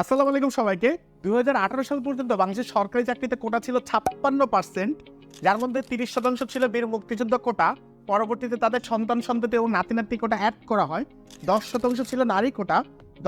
আসসালামু আলাইকুম সবাইকে। দু হাজার আঠারো সাল পর্যন্ত বাংলাদেশের সরকারি চাকরিতে কোটা ছিল ছাপ্পান্ন পার্সেন্ট, যার মধ্যে তিরিশ শতাংশ ছিল বীর মুক্তিযুদ্ধ কোটা। পরবর্তীতে তাদের সন্তান, সন্ততি এবং নাতি নাতি কোটা অ্যাড করা হয়। দশ শতাংশ ছিল নারী কোটা,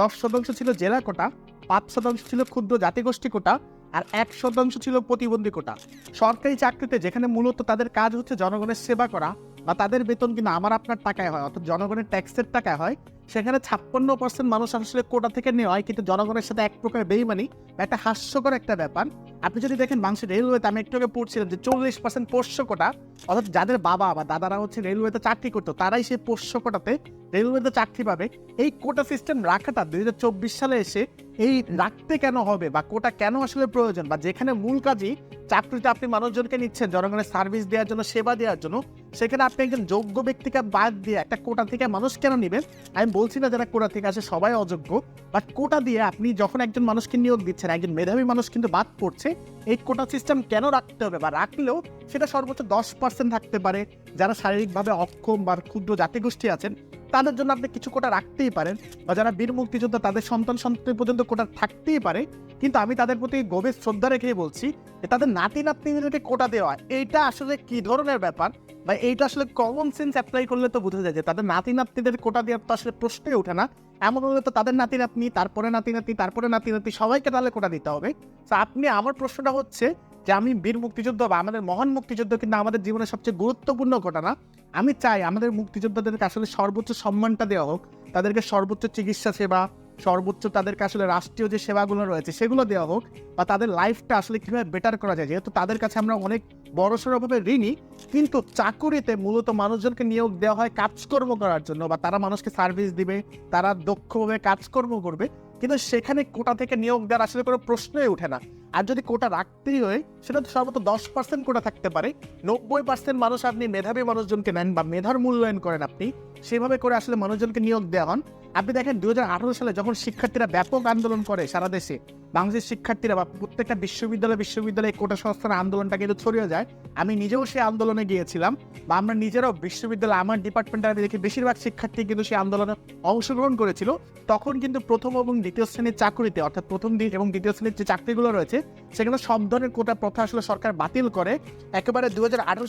দশ শতাংশ ছিল জেলা কোটা, পাঁচ শতাংশ ছিল ক্ষুদ্র জাতিগোষ্ঠী কোটা আর এক শতাংশ ছিল প্রতিবন্ধী কোটা। সরকারি চাকরিতে যেখানে মূলত তাদের কাজ হচ্ছে জনগণের সেবা করা বা তাদের বেতন কিন্তু আমার আপনার টাকায় হয়, অর্থাৎ জনগণের ট্যাক্সের টাকায় হয় সেখানে ছাপ্পান্ন পার্সেন্ট মানুষ আসলে কোটা থেকে নেওয়া হয় কিন্তু জনগণের সাথে এক প্রকার বেইমানি একটা হাস্যকর একটা ব্যাপার। আপনি যদি দেখেন বাংলাদেশের রেলওয়েতে আমি একটু আগে পড়ছিলাম যে চল্লিশ পার্সেন্ট পোষ্য কোটা, অর্থাৎ যাদের বাবা বা দাদারা হচ্ছে রেলওয়েতে চাকরি করতো, তারাই সেই পোষ্য কোটাতে রেলওয়েতে চাকরি পাবে। এই কোটা সিস্টেম রাখাটা দুই হাজার চব্বিশ সালে এসে এই রাখতে কেন হবে বা কোটা কেন আসলে প্রয়োজন বা যেখানে মূল কাজই চাকরিতে আপনি মানুষজনকে নিচ্ছেন, জনগণের সার্ভিস দেওয়ার জন্য, সেবা দেওয়ার জন্য সেখানে আপনি একজন যোগ্য ব্যক্তিকে বাদ দিয়ে একটা কোটা থেকে মানুষ কেন নেবেন? আমি বলছি না যারা কোটা থেকে আসে, সবাই অযোগ্য। বাট কোটা দিয়ে আপনি যখন একজন মানুষকে নিয়োগ দিচ্ছেন, একজন মেধাবী মানুষ কিন্তু বাদ পড়ছে, এই কোটা সিস্টেম কেন রাখতে হবে? বা রাখলেও সেটা সর্বোচ্চ দশ পার্সেন্ট থাকতে পারে। যারা শারীরিকভাবে অক্ষম বা ক্ষুদ্র জাতিগোষ্ঠী আছেন তাদের জন্য আপনি কিছু কোটা রাখতেই পারেন বা যারা বীর মুক্তিযোদ্ধা, তাদের সন্তান সন্ততি পর্যন্ত কোটা থাকতেই পারে। কিন্তু আমি তাদের প্রতি গভীর শ্রদ্ধা রেখেই বলছি যে তাদের নাতি নাতনিদেরকে কোটা দেওয়া, এইটা আসলে কি ধরনের ব্যাপার? বা এইটা আসলে কমন সেন্স অ্যাপ্লাই করলে তো বোঝা যায় যে তাদের নাতি নাতনিদের কোটা দেওয়ার তো আসলে প্রশ্নই ওঠে না। এমন হলে তো তাদের নাতি নাতনি তারপরে নাতি নাতি তারপরে নাতি নাতি সবাইকে তাহলে কোটা দিতে হবে। তো আপনি, আমার প্রশ্নটা হচ্ছে যে আমি বীর মুক্তিযুদ্ধ বা আমাদের মহান মুক্তিযুদ্ধ কিন্তু আমাদের জীবনের সবচেয়ে গুরুত্বপূর্ণ ঘটনা। আমি চাই আমাদের মুক্তিযোদ্ধাদেরকে আসলে সর্বোচ্চ সম্মানটা দেওয়া হোক, তাদেরকে সর্বোচ্চ চিকিৎসা সেবা, সর্বোচ্চ তাদেরকে আসলে রাষ্ট্রীয় যে সেবাগুলো রয়েছে সেগুলো দেওয়া হোক বা তাদের লাইফটা আসলে কীভাবে বেটার করা যায়। যেহেতু তাদের কাছে আমরা অনেক বড়সড়ভাবে ঋণী, কিন্তু চাকুরিতে মূলত মানুষজনকে নিয়োগ দেওয়া হয় কাজকর্ম করার জন্য বা তারা মানুষকে সার্ভিস দিবে, তারা দক্ষভাবে কাজকর্ম করবে। কিন্তু সেখানে কোটা থেকে নিয়োগ দেওয়ার আসলে কোনো প্রশ্নই উঠে না। আর যদি কোটা রাখতেই হয়, সেটা তো সর্বত দশ পার্সেন্ট কোটা থাকতে পারে। নব্বই পার্সেন্ট মানুষ আপনি মেধাবী মানুষজনকে নেন বা মেধার মূল্যায়ন করেন আপনি, সেভাবে করে আসলে মানুষজনকে নিয়োগ দেওয়া হন। আপনি দেখেন দুহাজার আঠারো সালে যখন শিক্ষার্থীরা ব্যাপক আন্দোলন করে সারা দেশে, বাংলাদেশের শিক্ষার্থীরা বা প্রত্যেকটা বিশ্ববিদ্যালয় বিশ্ববিদ্যালয়ে কোটা সংস্থার আন্দোলনটা কিন্তু ছড়িয়ে যায়। আমি নিজেও সেই আন্দোলনে গিয়েছিলাম বা আমরা নিজেরাও বিশ্ববিদ্যালয়, আমার ডিপার্টমেন্টে আমি দেখি বেশিরভাগ শিক্ষার্থী কিন্তু সেই আন্দোলনে অংশগ্রহণ করেছিল। তখন কিন্তু প্রথম এবং দ্বিতীয় শ্রেণির চাকরিতে, অর্থাৎ প্রথম দিন এবং দ্বিতীয় শ্রেণির যে চাকরিগুলো রয়েছে সেখানে সব ধরনের কোটা প্রথা আসলে সরকার বাতিল করে। একেবারে দু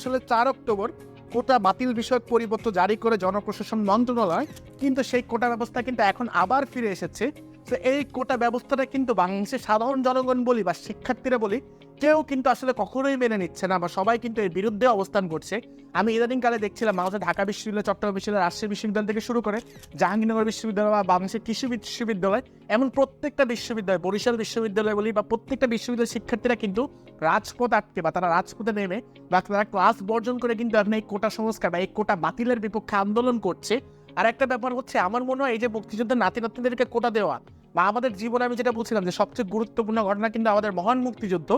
সালের চার অক্টোবর কোটা বাতিল বিষয়ক পরিবর্তন জারি করে জনপ্রশাসন মন্ত্রণালয়, কিন্তু সেই কোটা ব্যবস্থা কিন্তু এখন আবার ফিরে এসেছে। তো এই কোটা ব্যবস্থাটা কিন্তু বাংলাদেশের সাধারণ জনগণ বলি বা শিক্ষার্থীরা বলি, কেউ কিন্তু আসলে কখনোই মেনে নিচ্ছে না বা সবাই কিন্তু এর বিরুদ্ধে অবস্থান করছে। আমি ইদানিং কালে দেখছিলাম বাংলাদেশের ঢাকা বিশ্ববিদ্যালয়, চট্টগ্রাম বিশ্ববিদ্যালয়, রাজশাহী বিশ্ববিদ্যালয় থেকে শুরু করে জাহাঙ্গীরনগর বিশ্ববিদ্যালয় বা বাংলাদেশের কৃষি বিশ্ববিদ্যালয়, এমন প্রত্যেকটা বিশ্ববিদ্যালয়, বরিশাল বিশ্ববিদ্যালয় বলি বা প্রত্যেকটা বিশ্ববিদ্যালয়ের শিক্ষার্থীরা কিন্তু রাজপথ আটকে বা তারা রাজপথে নেমে বা তারা ক্লাস বর্জন করে কিন্তু এখন এই কোটা সংস্কার বা এই কোটা বাতিলের বিপক্ষে আন্দোলন করছে। আর একটা ব্যাপার হচ্ছে, আমার মনে হয় এই যে মুক্তিযুদ্ধের নাতি নাতনিদেরকে কোটা দেওয়া বা আমাদের জীবনে আমি যেটা বলছিলাম যে সবচেয়ে গুরুত্বপূর্ণ ঘটনা কিন্তু আমাদের মহান মুক্তিযুদ্ধ।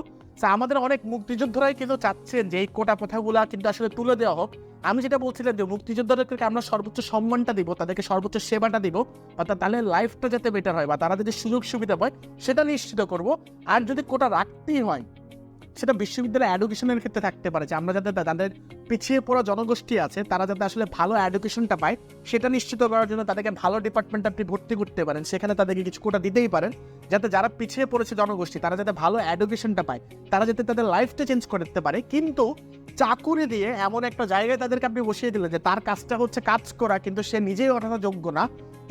আমাদের অনেক মুক্তিযোদ্ধারাই কিন্তু চাচ্ছেন যে এই কোটা প্রথাগুলা কিন্তু আসলে তুলে দেওয়া হোক। আমি যেটা বলছিলাম যে মুক্তিযোদ্ধাদেরকে আমরা সর্বোচ্চ সম্মানটা দিব, তাদেরকে সর্বোচ্চ সেবাটা দিব, অর্থাৎ তাদের লাইফটা যাতে বেটার হয় বা তারা যদি সুযোগ সুবিধা পায়, সেটা নিশ্চিত করব। আর যদি কোটা রাখতেই হয় সেটা বিশ্ববিদ্যালয় এডুকেশনের ক্ষেত্রে থাকতে পারে যে আমরা যাতে তাদের পিছিয়ে পড়া জনগোষ্ঠী আছে, তারা যাতে আসলে ভালো অ্যাডুকেশনটা পায়, সেটা নিশ্চিত করার জন্য তাদেরকে ভালো ডিপার্টমেন্ট আপনি ভর্তি করতে পারেন। সেখানে তাদেরকে কিছু কোটা দিতেই পারেন, যাতে যারা পিছিয়ে পড়েছে জনগোষ্ঠী, তারা যাতে ভালো অ্যাডুকেশনটা পায়, তারা যাতে তাদের লাইফটা চেঞ্জ করতে পারে। কিন্তু চাকুরি দিয়ে এমন একটা জায়গায় তাদেরকে আপনি বসিয়ে দিলেন যে তার কাজটা হচ্ছে কাজ করা, কিন্তু সে নিজেই ওঠানো যোগ্য না,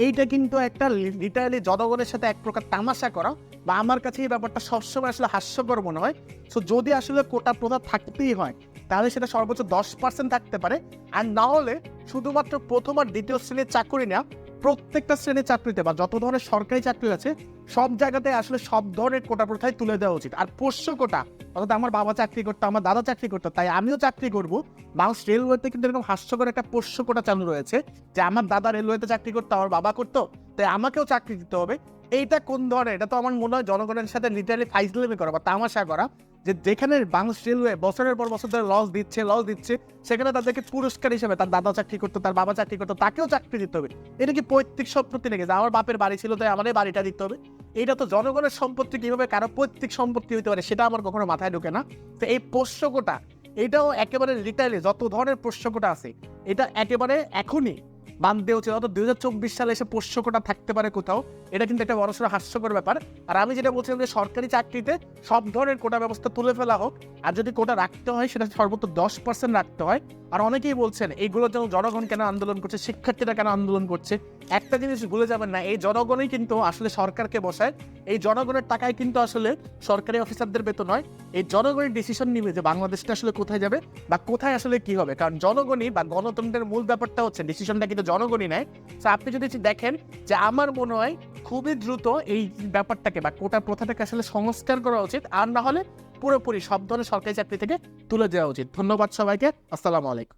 এইটা কিন্তু একটা লিটারালি জনগণের সাথে এক প্রকার তামাশা করা বা আমার কাছে এই ব্যাপারটা সবসময় আসলে হাস্যকর মনে হয়। সো যদি আসলে কোটা প্রথা থাকতেই হয়, তাহলে সেটা সর্বোচ্চ দশ পার্সেন্ট থাকতে পারে। আর না হলে শুধুমাত্র প্রথম আর দ্বিতীয় শ্রেণির চাকরি নেওয়া প্রত্যেকটা শ্রেণির চাকরিতে বা যত ধরনের সরকারি চাকরি আছে, সব জায়গাতে আসলে সব ধরনের কোটা প্রথায় তুলে দেওয়া উচিত। আর পোষ্য কোটা, অর্থাৎ আমার বাবা চাকরি করতো, আমার দাদা চাকরি করতো, তাই আমিও চাকরি করব। বাংলাদেশ রেলওয়েতে কিন্তু এরকম হাস্যকর একটা পোষ্য কোটা চালু রয়েছে, যে আমার দাদা রেলওয়েতে চাকরি করতো, আমার বাবা করতো, তাই আমাকেও চাকরি দিতে হবে। এইটা কোন ধরনের? এটা তো আমার মনে হয় জনগণের সাথে লিটারালি ফাইজলামি করা বা তামাশা করা যে যেখানে বাংলাদেশ রেলওয়ে বছরের পর বছর ধরে লস দিচ্ছে লস দিচ্ছে, সেখানে তাদেরকে পুরস্কার হিসেবে তার দাদা চাকরি করতো, তার বাবা চাকরি করতো, তাকেও চাকরি দিতে হবে। এটা কি পৈতৃক সম্পত্তি যে আমার বাপের বাড়ি ছিল, তাই আমাদের বাড়িটা দিতে হবে। এটা তো জনগণের সম্পত্তি, কীভাবে কারও পৈতৃক সম্পত্তি হতে পারে, সেটা আমার কখনো মাথায় ঢোকে না। তো এই পোষ্যকটা, এটাও একেবারে লিটারালি যত ধরনের পোষ্যকটা আছে, এটা একেবারে এখনই বান্ধ উচিত অত দুই হাজার চব্বিশ সালে এসে পোষ্য কোটা থাকতে পারে কোথাও। এটা কিন্তু একটা বড়সড় হাস্যকর ব্যাপার। আর আমি যেটা বলছিলাম যে সরকারি চাকরিতে সব ধরনের কোটা ব্যবস্থা তুলে ফেলা হোক, আর যদি কোটা রাখতে হয়, সেটা সর্বোচ্চ দশ পার্সেন্ট রাখতে হয়। আর অনেকেই বলছেন, এইগুলোর জন্য জনগণ কেন আন্দোলন করছে, শিক্ষার্থীরা কেন আন্দোলন করছে? একটা জিনিস ভুলে যাবেন না, এই জনগণই কিন্তু আসলে সরকারকে বসায়, এই জনগণের টাকায় কিন্তু আসলে সরকারি অফিসারদের বেতন হয়। এই জনগণের ডিসিশন নিবে যে বাংলাদেশটা আসলে কোথায় যাবে বা কোথায় আসলে কি হবে, কারণ জনগণই বা গণতন্ত্রের মূল ব্যাপারটা হচ্ছে ডিসিশনটা কিন্তু জনগণই নেয়। তো আপনি যদি দেখেন যে আমার মনে হয় খুবই দ্রুত এই ব্যাপারটাকে বা কোটা প্রথাটাকে আসলে সংস্কার করা উচিত, আর না হলে পুরোপুরি সব ধরনের সরকারি চাকরি থেকে তুলে দেওয়া উচিত। ধন্যবাদ সবাইকে, আসসালামু আলাইকুম।